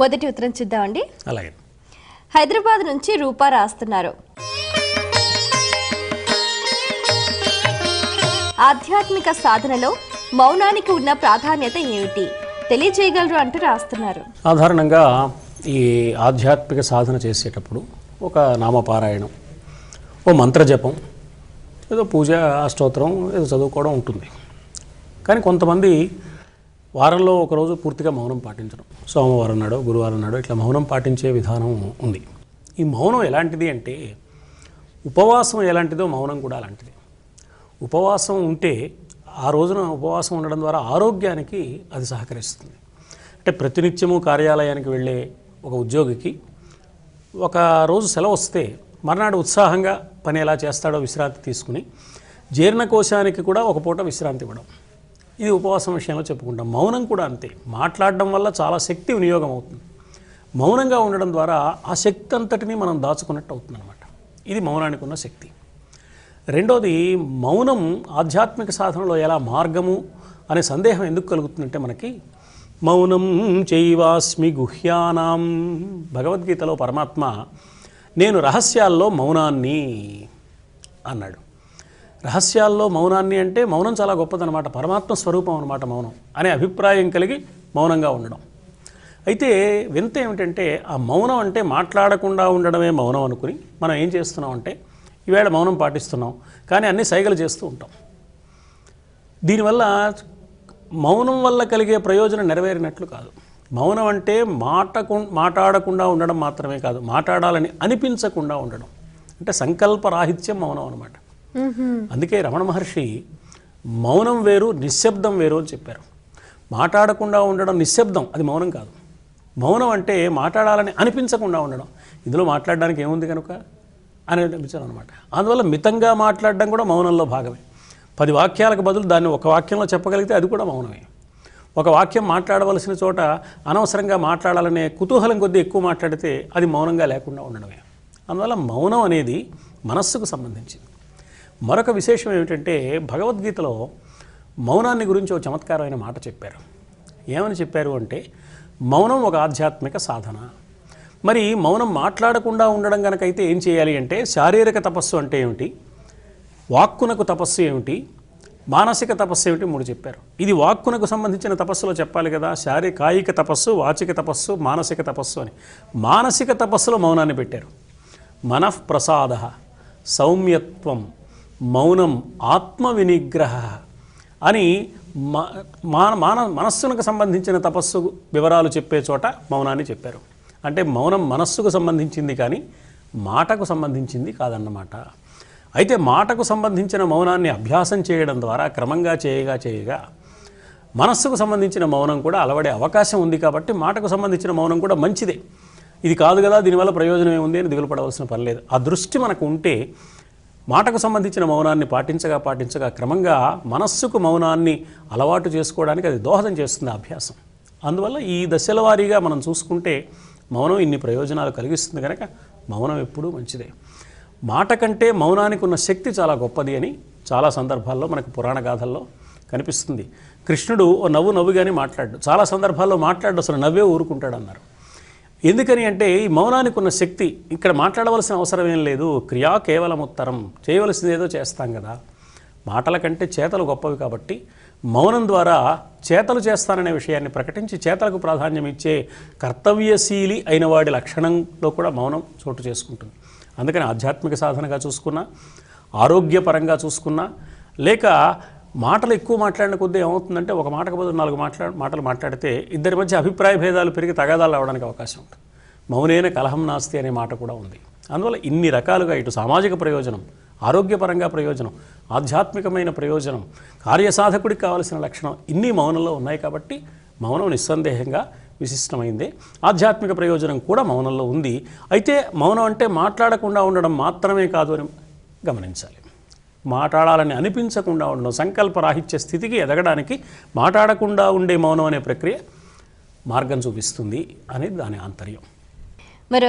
మొదటి ఉత్తరం చూద్దామండి. అలాగే. హైదరాబాద్ నుంచి రూపా రాస్తున్నారు. ఆధ్యాత్మిక సాధనలో మౌనానికి ఉన్న ప్రాధాన్యత ఏమిటి? తెలియజేయగలరు అంటూ రాస్తున్నారు. సాధారణంగా ఈ ఆధ్యాత్మిక సాధన చేసేటప్పుడు ఒక నామపారాయణం ఓ మంత్రజపం ఏదో పూజ అష్టోత్తరం ఏదో చదువుకోవడం ఉంటుంది. కానీ కొంతమంది వారంలో ఒకరోజు పూర్తిగా మౌనం పాటించడం సోమవారం నాడో గురువారం నాడో ఇట్లా మౌనం పాటించే విధానం ఉంది. ఈ మౌనం ఎలాంటిది అంటే ఉపవాసం ఎలాంటిదో మౌనం కూడా అలాంటిది. ఉపవాసం ఉంటే ఆ రోజున ఉపవాసం ఉండడం ద్వారా ఆరోగ్యానికి అది సహకరిస్తుంది. అంటే ప్రతినిత్యము కార్యాలయానికి వెళ్ళే ఒక ఉద్యోగికి ఒక రోజు సెలవు వస్తే మర్నాడు ఉత్సాహంగా పని ఎలా చేస్తాడో విశ్రాంతి తీసుకుని జీర్ణకోశానికి కూడా ఒక పూట విశ్రాంతి ఇవ్వడం. ఇది ఉపవాసం విషయంలో చెప్పుకుంటాం. మౌనం కూడా అంతే. మాట్లాడడం వల్ల చాలా శక్తి వినియోగం అవుతుంది. మౌనంగా ఉండడం ద్వారా ఆ శక్తి అంతటిని మనం దాచుకున్నట్టు అవుతుంది అనమాట ఇది మౌనానికి ఉన్న శక్తి. రెండోది మౌనం ఆధ్యాత్మిక సాధనలో ఎలా మార్గము అనే సందేహం ఎందుకు కలుగుతుందంటే మనకి మౌనం చైవాస్మి గుహ్యానాం. భగవద్గీతలో పరమాత్మ నేను రహస్యాల్లో మౌనాన్ని అన్నాడు. రహస్యాల్లో మౌనాన్ని అంటే మౌనం చాలా గొప్పదనమాట పరమాత్మ స్వరూపం అనమాట మౌనం అనే అభిప్రాయం కలిగి మౌనంగా ఉండడం. అయితే వింత ఏమిటంటే ఆ మౌనం అంటే మాట్లాడకుండా ఉండడమే మౌనం అనుకుని మనం ఏం చేస్తున్నాం అంటే ఈవేళ మౌనం పాటిస్తున్నాం. కానీ అన్ని సైగలు చేస్తూ ఉంటాం. దీనివల్ల మౌనం వల్ల కలిగే ప్రయోజనం నెరవేరినట్లు కాదు. మౌనం అంటే మాటకు మాట్లాడకుండా ఉండడం మాత్రమే కాదు మాట్లాడాలని అనిపించకుండా ఉండడం. అంటే సంకల్పరాహిత్యం మౌనం అనమాట అందుకే రమణ మహర్షి మౌనం వేరు నిశ్శబ్దం వేరు అని చెప్పారు. మాట్లాడకుండా ఉండడం నిశ్శబ్దం అది మౌనం కాదు. మౌనం అంటే మాట్లాడాలని అనిపించకుండా ఉండడం. ఇందులో మాట్లాడడానికి ఏముంది కనుక? అని అనిపించాను అనమాట అందువల్ల మితంగా మాట్లాడడం కూడా మౌనంలో భాగమే. పది వాక్యాలకు బదులు దాన్ని ఒక వాక్యంలో చెప్పగలిగితే అది కూడా మౌనమే. ఒక వాక్యం మాట్లాడవలసిన చోట అనవసరంగా మాట్లాడాలనే కుతూహలం కొద్దీ ఎక్కువ మాట్లాడితే అది మౌనంగా లేకుండా ఉండడమే. అందువల్ల మౌనం అనేది మనస్సుకు సంబంధించింది. మరొక విశేషం ఏమిటంటే భగవద్గీతలో మౌనాన్ని గురించి ఒక చమత్కారమైన మాట చెప్పారు. ఏమని చెప్పారు అంటే మౌనం ఒక ఆధ్యాత్మిక సాధన. మరి మౌనం మాట్లాడకుండా ఉండడం కనుకైతే ఏం చేయాలి అంటే శారీరక తపస్సు అంటే ఏమిటి? వాక్కునకు తపస్సు ఏమిటి? మానసిక తపస్సు ఏమిటి? మూడు చెప్పారు. ఇది వాక్కునకు సంబంధించిన తపస్సులో చెప్పాలి కదా శారీ కాయిక తపస్సు వాచిక తపస్సు మానసిక తపస్సు అని. మానసిక తపస్సులో మౌనాన్ని పెట్టారు. మనఃప్రసాద సౌమ్యత్వం మౌనం ఆత్మ వినిగ్రహ అని మా- మాన మాన మనస్సునకు సంబంధించిన తపస్సు వివరాలు చెప్పే చోట మౌనాన్ని చెప్పారు. అంటే మౌనం మనస్సుకు సంబంధించింది కానీ మాటకు సంబంధించింది కాదన్నమాట. అయితే మాటకు సంబంధించిన మౌనాన్ని అభ్యాసం చేయడం ద్వారా క్రమంగా చేయగా చేయగా మనస్సుకు సంబంధించిన మౌనం కూడా అలవడే అవకాశం ఉంది కాబట్టి మాటకు సంబంధించిన మౌనం కూడా మంచిదే. ఇది కాదు కదా దీనివల్ల ప్రయోజనం ఏముంది అని దిగులు పడవలసిన పని లేదు. ఆ దృష్టి మనకు ఉంటే మాటకు సంబంధించిన మౌనాన్ని పాటించగా పాటించగా క్రమంగా మనస్సుకు మౌనాన్ని అలవాటు చేసుకోవడానికి అది దోహదం చేస్తుంది అభ్యాసం. అందువల్ల ఈ దశల వారీగా మనం చూసుకుంటే మౌనం ఇన్ని ప్రయోజనాలు కలిగిస్తుంది కనుక మౌనం ఎప్పుడూ మంచిదే. మాట కంటే మౌనానికి ఉన్న శక్తి చాలా గొప్పది అని చాలా సందర్భాల్లో మనకు పురాణ గాథల్లో కనిపిస్తుంది. కృష్ణుడు ఓ నవ్వు నవ్వుగానే మాట్లాడు చాలా సందర్భాల్లో మాట్లాడు అసలు నవ్వే ఊరుకుంటాడు అన్నారు ఎందుకని అంటే ఈ మౌనానికి ఉన్న శక్తి ఇక్కడ మాట్లాడవలసిన అవసరం ఏం లేదు. క్రియా కేవలం ఉత్తరం. చేయవలసింది ఏదో చేస్తాం కదా. మాటల కంటే చేతలు గొప్పవి కాబట్టి మౌనం ద్వారా చేతలు చేస్తాననే విషయాన్ని ప్రకటించి చేతలకు ప్రాధాన్యం ఇచ్చే కర్తవ్యశీలి అయిన వాడి లక్షణంలో కూడా మౌనం చోటు చేసుకుంటుంది. అందుకని ఆధ్యాత్మిక సాధనగా చూసుకున్నా ఆరోగ్యపరంగా చూసుకున్నా లేక మాటలు ఎక్కువ మాట్లాడిన కొద్దీ ఏమవుతుందంటే ఒక మాటకు బదులు నాలుగు మాట్లా మాటలు మాట్లాడితే ఇద్దరి మధ్య అభిప్రాయ భేదాలు పెరిగి తగాదాలు అవడానికి అవకాశం ఉంటుంది. మౌనైన కలహం నాస్తి అనే మాట కూడా ఉంది. అందువల్ల ఇన్ని రకాలుగా ఇటు సామాజిక ప్రయోజనం ఆరోగ్యపరంగా ప్రయోజనం ఆధ్యాత్మికమైన ప్రయోజనం కార్యసాధకుడికి కావలసిన లక్షణం ఇన్ని మౌనంలో ఉన్నాయి కాబట్టి మౌనం నిస్సందేహంగా విశిష్టమైందే. ఆధ్యాత్మిక ప్రయోజనం కూడా మౌనంలో ఉంది. అయితే మౌనం అంటే మాట్లాడకుండా ఉండడం మాత్రమే కాదు అని గమనించాలి. మాట్లాడాలని అనిపించకుండా ఉండడం సంకల్పరాహిత్య స్థితికి ఎదగడానికి మాట్లాడకుండా ఉండే మౌనం అనే ప్రక్రియ మార్గం చూపిస్తుంది అనేది దాని ఆంతర్యం. మరో